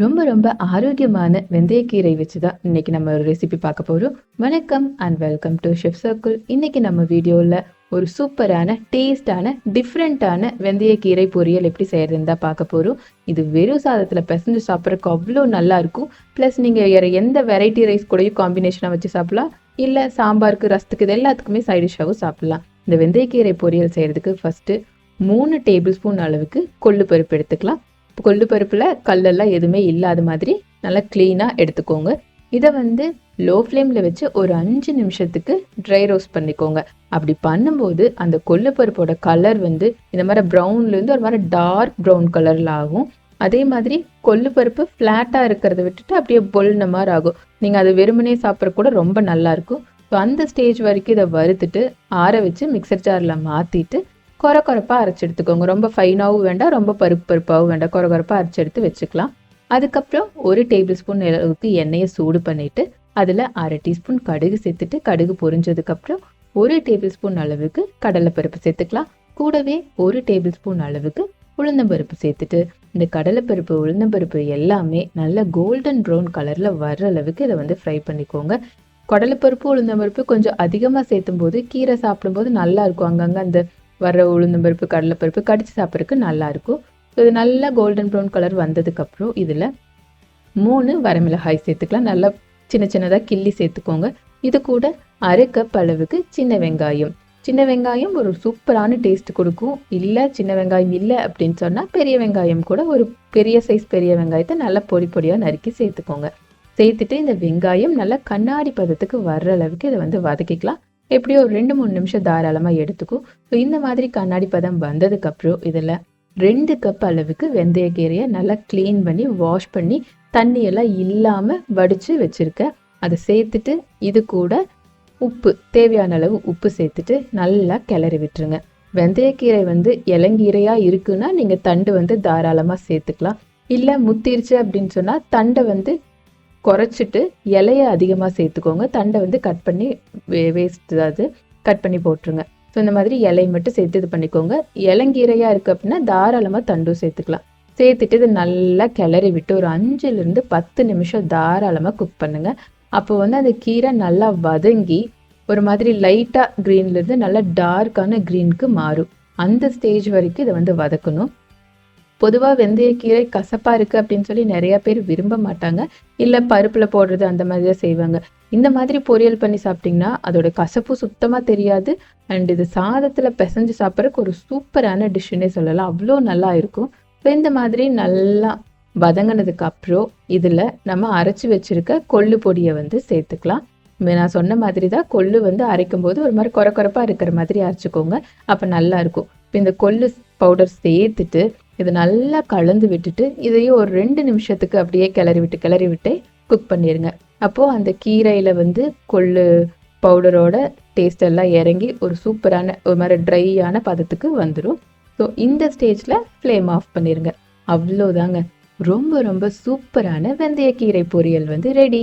ரொம்ப ரொம்ப ஆரோக்கியமான வெந்தயக்கீரை வச்சு தான் இன்னைக்கு நம்ம ஒரு ரெசிபி பார்க்க போகிறோம் வணக்கம் and welcome to chef circle இன்னைக்கு நம்ம வீடியோவில் ஒரு சூப்பரான டேஸ்டான டிஃப்ரெண்ட்டான வெந்தயக்கீரை பொரியல் எப்படி செய்யறதுன்னு தான் பார்க்க போகிறோம் இது வெறும் சாதத்தில் பிசைஞ்சு சாப்பிட்றதுக்கு அவ்வளோ நல்லா இருக்கும். ப்ளஸ் நீங்கள் வேறு எந்த வெரைட்டி ரைஸ் கூடயும் காம்பினேஷனாக வச்சு சாப்பிடலாம். இல்லை சாம்பாருக்கு ரசத்துக்கு இது எல்லாத்துக்குமே சைட் டிஷ்ஷாகவும் சாப்பிடலாம். இந்த வெந்தயக்கீரை பொரியல் செய்கிறதுக்கு ஃபஸ்ட்டு மூணு டேபிள் ஸ்பூன் அளவுக்கு கொள்ளு பருப்பு எடுத்துக்கலாம். கொள்ளு பருப்பில் கல்லெல்லாம் எதுவுமே இல்லாத மாதிரி நல்லா க்ளீனாக எடுத்துக்கோங்க. இதை வந்து லோ ஃப்ளேமில் வச்சு ஒரு அஞ்சு நிமிஷத்துக்கு ட்ரை ரோஸ்ட் பண்ணிக்கோங்க. அப்படி பண்ணும்போது அந்த கொள்ளு பருப்போட கலர் வந்து இந்த மாதிரி ப்ரௌன்லேருந்து ஒரு மாதிரி டார்க் ப்ரௌன் கலரில் ஆகும். அதே மாதிரி கொள்ளு பருப்பு ஃப்ளாட்டாக இருக்கிறத விட்டுட்டு அப்படியே பொல்ன மாதிரி ஆகும். நீங்கள் அது வெறுமனே சாப்பிட்ற கூட ரொம்ப நல்லாயிருக்கும் ஸோ அந்த ஸ்டேஜ் வரைக்கும் இதை வறுத்துட்டு ஆற வச்சு மிக்சர் ஜாரில் மாற்றிட்டு குறை குறைப்பாக அரைச்சி எடுத்துக்கோங்க ரொம்ப ஃபைனாகவும் வேண்டாம் ரொம்ப பருப்பு பருப்பாகவும் வேண்டாம். குறை குறைப்பாக அரைச்சி எடுத்து வச்சுக்கலாம். அதுக்கப்புறம் ஒரு டேபிள் ஸ்பூன் அளவுக்கு எண்ணெயை சூடு பண்ணிவிட்டு அதில் அரை டீஸ்பூன் கடுகு சேர்த்துட்டு கடுகு பொரிஞ்சதுக்கப்புறம் ஒரு டேபிள் ஸ்பூன் அளவுக்கு கடலைப்பருப்பு சேர்த்துக்கலாம். கூடவே ஒரு டேபிள் ஸ்பூன் அளவுக்கு உளுந்தம்பருப்பு சேர்த்துட்டு இந்த கடலைப்பருப்பு உளுந்தம்பருப்பு எல்லாமே நல்ல கோல்டன் ப்ரௌன் கலரில் வர்ற அளவுக்கு இதை வந்து ஃப்ரை பண்ணிக்கோங்க. கடலைப்பருப்பு உளுந்தம்பருப்பு கொஞ்சம் அதிகமாக சேர்த்தும் போது கீரை சாப்பிடும்போது நல்லா இருக்கும். அங்கங்கே அந்த வர்ற உளுந்தம்பருப்பு கடலைப்பருப்பு கடித்து சாப்பிட்றதுக்கு நல்லாயிருக்கும் ஸோ இது நல்லா கோல்டன் ப்ரௌன் கலர் வந்ததுக்கப்புறம் இதில் மூணு வரமிளகாய் சேர்த்துக்கலாம். நல்லா சின்ன சின்னதாக கிள்ளி சேர்த்துக்கோங்க. இது கூட அரை கப் அளவுக்கு சின்ன வெங்காயம். சின்ன வெங்காயம் ஒரு சூப்பரான டேஸ்ட் கொடுக்கும். இல்லை சின்ன வெங்காயம் இல்லை அப்படின்னு சொன்னால் பெரிய வெங்காயம் கூட ஒரு பெரிய சைஸ் பெரிய வெங்காயத்தை நல்லா பொடி பொடியாக நறுக்கி சேர்த்துக்கோங்க. சேர்த்துட்டு இந்த வெங்காயம் நல்லா கண்ணாடி பதத்துக்கு வர்ற அளவுக்கு இதை வந்து வதக்கிக்கலாம். எப்படியோ ஒரு ரெண்டு மூணு நிமிஷம் தாராளமாக எடுத்துக்கும் ஸோ இந்த மாதிரி கண்ணாடி பதம் வந்ததுக்கப்புறம் இதில் ரெண்டு கப் அளவுக்கு வெந்தயக்கீரையை நல்லா க்ளீன் பண்ணி வாஷ் பண்ணி தண்ணியெல்லாம் இல்லாமல் வடித்து வச்சுருக்கேன் அதை சேர்த்துட்டு இது கூட உப்பு தேவையான அளவு உப்பு சேர்த்துட்டு நல்லா கிளறி விட்டுருங்க. வெந்தயக்கீரை வந்து இளங்கீரையாக இருக்குன்னா நீங்கள் தண்டு வந்து தாராளமாக சேர்த்துக்கலாம். இல்லை முத்திருச்சு அப்படின்னு சொன்னால் தண்டை வந்து குறைச்சிட்டு இலைய அதிகமாக சேர்த்துக்கோங்க. தண்டை வந்து கட் பண்ணி வே வேஸ்ட் அது கட் பண்ணி போட்டுருங்க. ஸோ இந்த மாதிரி இலையை மட்டும் சேர்த்து இது பண்ணிக்கோங்க. இளங்கீரையாக இருக்குது அப்படின்னா தாராளமாக தண்டும் சேர்த்துக்கலாம். சேர்த்துட்டு இது நல்லா கிளறி விட்டு ஒரு அஞ்சுலேருந்து பத்து நிமிஷம் தாராளமாக குக் பண்ணுங்கள் அப்போ வந்து அந்த கீரை நல்லா வதங்கி ஒரு மாதிரி லைட்டாக க்ரீன்லேருந்து நல்லா டார்க்கான க்ரீனுக்கு மாறும். அந்த ஸ்டேஜ் வரைக்கும் இதை வந்து வதக்கணும். பொதுவாக வெந்தயக்கீரை கசப்பாக இருக்குது அப்படின்னு சொல்லி நிறைய பேர் விரும்ப மாட்டாங்க. இல்லை பருப்பில் போடுறது அந்த மாதிரி தான் செய்வாங்க. இந்த மாதிரி பொரியல் பண்ணி சாப்பிட்டிங்கன்னா அதோட கசப்பு சுத்தமாக தெரியாது. அண்ட் இது சாதத்தில் பிசைஞ்சு சாப்பிட்றதுக்கு ஒரு சூப்பரான டிஷ்ஷுன்னே சொல்லலாம். அவ்வளோ நல்லா இருக்கும். ஸோ இந்த மாதிரி நல்லா வதங்கினதுக்கு அப்புறம் இதில் நம்ம அரைச்சி வச்சுருக்க கொள்ளு பொடியை வந்து சேர்த்துக்கலாம். நான் சொன்ன மாதிரி தான் கொள்ளு வந்து அரைக்கும் போது ஒரு மாதிரி குறை குறைப்பாக இருக்கிற மாதிரி அரைச்சிக்கோங்க. அப்போ நல்லா இருக்கும். இப்போ இந்த கொள்ளு பவுடர் சேர்த்துட்டு இது நல்லா கலந்து விட்டுட்டு இதையும் ஒரு ரெண்டு நிமிஷத்துக்கு அப்படியே கிளறி விட்டு கிளறி விட்டு குக் பண்ணிடுங்க அப்போது அந்த கீரையில் வந்து கொள்ளு பவுடரோட டேஸ்ட் எல்லாம் இறங்கி ஒரு சூப்பரான ஒரு மாதிரி ட்ரையான பதத்துக்கு வந்துடும் ஸோ இந்த ஸ்டேஜில் ஃப்ளேம் ஆஃப் பண்ணிடுங்க அவ்வளோதாங்க ரொம்ப ரொம்ப சூப்பரான வெந்தயக்கீரை பொரியல் வந்து ரெடி